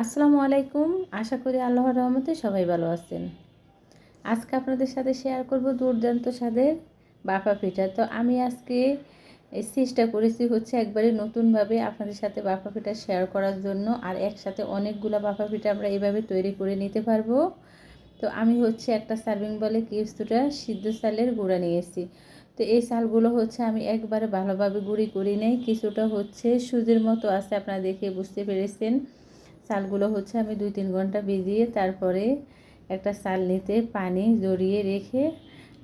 আসসালামু আলাইকুম। আশা করি আল্লাহর রহমতে সবাই ভালো আছেন। আজকে আপনাদের সাথে শেয়ার করব দুর্দান্ত স্বাদের বাফা পিঠা। তো আমি আজকে চেষ্টা করেছি হচ্ছে একবারে নতুনভাবে আপনাদের সাথে বাফা পিঠা শেয়ার করার জন্য আর একসাথে অনেকগুলো বাফা পিঠা আমরা এইভাবে তৈরি করে নিতে পারব। তো আমি হচ্ছে একটা সার্ভিং বলে কিছুটা সিদ্ধ চালের গুঁড়া নিয়েছি। তো এই চালগুলো হচ্ছে আমি একবারে ভালোভাবে গুঁড়ি করি নেই। কিছুটা হচ্ছে সুজির মতো আছে, আপনারা দেখে বুঝতে পেরেছেন। চালগুলো হচ্ছে আমি দুই তিন ঘণ্টা ভিজিয়ে তারপরে একটা চাল নিতে পানি জড়িয়ে রেখে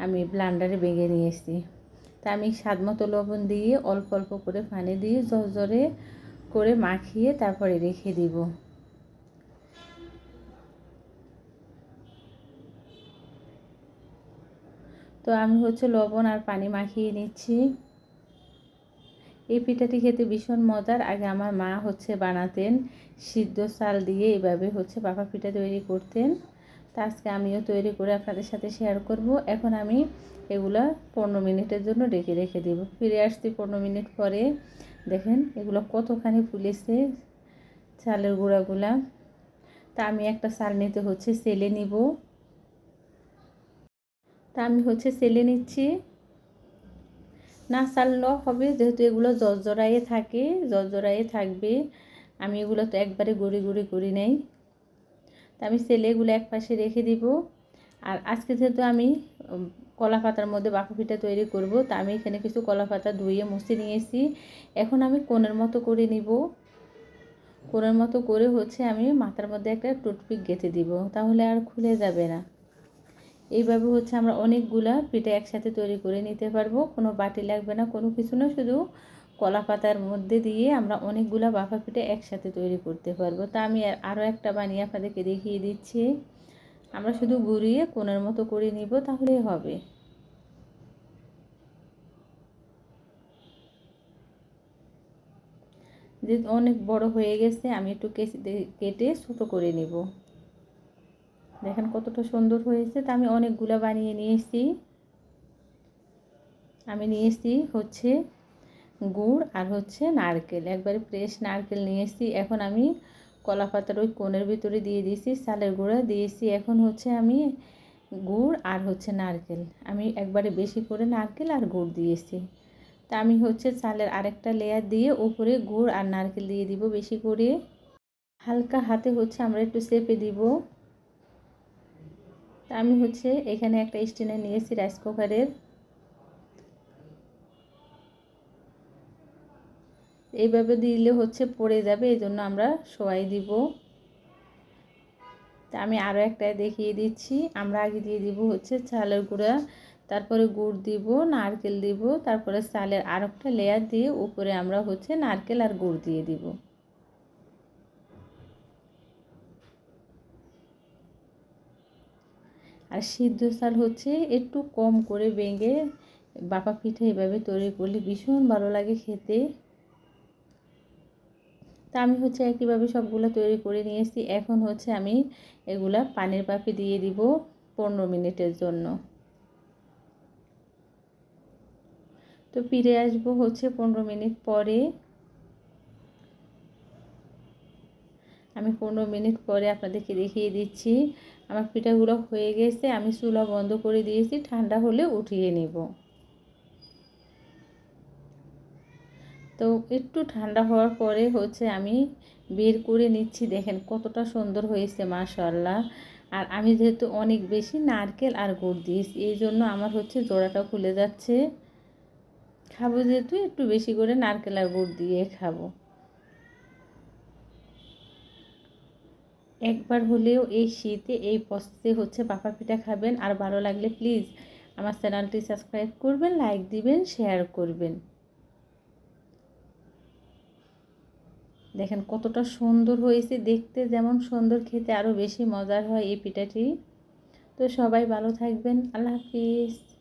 আমি ব্লান্ডারে বেগে নিয়েছি তা আমি স্বাদ মতো লবণ দিয়ে অল্প অল্প করে পানি দিয়ে জরে করে মাখিয়ে তারপরে রেখে দিব। তো আমি হচ্ছে লবণ আর পানি মাখিয়ে নিচ্ছি। এই পিঠাটি খেতে ভীষণ মজার। আগে আমার মা হচ্ছে বানাতেন, সিদ্ধ চাল দিয়ে এইভাবে হচ্ছে বাফা পিঠা তৈরি করতেন। তা আজকে আমিও তৈরি করে আপনাদের সাথে শেয়ার করব। এখন আমি এগুলো পনেরো মিনিটের জন্য ডেকে রেখে দেব। ফিরে আসছি পনেরো মিনিট পরে। দেখেন এগুলো কতখানি ফুলেছে চালের গুঁড়াগুলা। তা আমি একটা চাল নিতে হচ্ছে, সেলে নিব। তা আমি হচ্ছে সেলে নিচ্ছি। না চাললেও হবে, যেহেতু এগুলো জর্জরাইয়ে থাকে জর্জরাইয়ে থাকবে। আমি এগুলো তো একবারে গুঁড়ি গুঁড়ি করি নেই। তা আমি ছেলেগুলো এক পাশে রেখে দিব। আর আজকে যেহেতু আমি কলা পাতার মধ্যে বাঁকা পিঠা তৈরি করব, তা আমি এখানে কিছু কলা পাতা ধুয়ে মুছে নিয়েছি। এখন আমি কোনের মতো করে নিব। কোনের মতো করে হচ্ছে আমি মাথার মধ্যে একটা টুথপিক গেঁথে দিব, তাহলে আর খুলে যাবে না। এইভাবে হচ্ছে আমরা অনেকগুলা পিঠা একসাথে তৈরি করে নিতে পারব। কোনো বাটি লাগবে না, কোনো কিছু না, শুধু কলা পাতার মধ্যে দিয়ে আমরা অনেকগুলা বাফা পিঠা একসাথে তৈরি করতে পারব। তা আমি আরও একটা বানিয়ে আপনাদেরকে দেখিয়ে দিচ্ছি। আমরা শুধু গুড়িয়ে কোনের মতো করে নিব, তাহলেই হবে। যে অনেক বড় হয়ে গেছে, আমি একটু কেটে ছোটো করে নিব। দেখেন কতটা সুন্দর হয়েছে। তা আমি অনেকগুলো বানিয়ে নিয়ে নিয়েছি আমি নিয়ে নিয়েছি হচ্ছে গুড় আর হচ্ছে নারকেল। একবারে ফ্রেশ নারকেল নিয়ে নিয়েছি এখন আমি কলা পাতার ওই কোণের ভিতরে দিয়ে দিয়েছি, চালের গুঁড়া দিয়েছি এখন হচ্ছে আমি গুড় আর হচ্ছে নারকেল। আমি একবারে বেশি করে নারকেল আর গুড় দিয়েছি তা আমি হচ্ছে চালের আরেকটা লেয়ার দিয়ে উপরে গুড় আর নারকেল দিয়ে দিব বেশি করে। হালকা হাতে হচ্ছে আমরা একটু চেপে দিব। তা আমি হচ্ছে এখানে একটা স্টেনার নিয়েছি রাইস কুকারের এইভাবে দিলে হচ্ছে পড়ে যাবে এই জন্য আমরা সবাই দিব। তা আমি আরও একটা দেখিয়ে দিচ্ছি। আমরা আগে দিয়ে দিব হচ্ছে চালের গুঁড়া, তারপরে গুড় দিব, নারকেল দিব, তারপরে চালের আর একটা লেয়ার দিয়ে উপরে আমরা হচ্ছে নারকেল আর গুড় দিয়ে দিব। আর সিদ্ধ চাল হচ্ছে একটু কম করে ভেঙে বাপা পিঠে এভাবে তৈরি করলে ভীষণ ভালো লাগে খেতে। তা আমি হচ্ছে একইভাবে সবগুলো তৈরি করে নিয়েছি এখন হচ্ছে আমি এগুলা পানির পাপে দিয়ে দিব পনেরো মিনিটের জন্য। তো ফিরে আসব হচ্ছে পনেরো মিনিট পরে। আমি পনেরো মিনিট পরে আপনাদেরকে দেখিয়ে দিচ্ছি। আমার পিঠাগুলো হয়ে গেছে, আমি চুলা বন্ধ করে দিয়েছি, ঠান্ডা হলে উঠিয়ে নেব। তো একটু ঠান্ডা হওয়ার পরে হচ্ছে আমি বের করে নিচ্ছি, দেখেন কতটা সুন্দর হয়েছে মাশাল্লাহ আর আমি যেহেতু অনেক বেশি নারকেল আর গুড় দিয়েছি, এই জন্য আমার হচ্ছে জোড়াটা খুলে যাচ্ছে। খাব যেহেতু, একটু বেশি করে নারকেল আর গুড় দিয়ে খাব। একবার হলেও এই শীতে এই পস্তে হচ্ছে পাপা পিঠা খাবেন আর ভালো লাগলে প্লিজ আমার চ্যানেলটি সাবস্ক্রাইব করবেন লাইক দিবেন শেয়ার করবেন। দেখেন কতটা সুন্দর হয়েছে, দেখতে যেমন সুন্দর, খেতে আরও বেশি মজার হয় এই পিঠাটি। তো সবাই ভালো থাকবেন, আল্লাহ হাফিজ।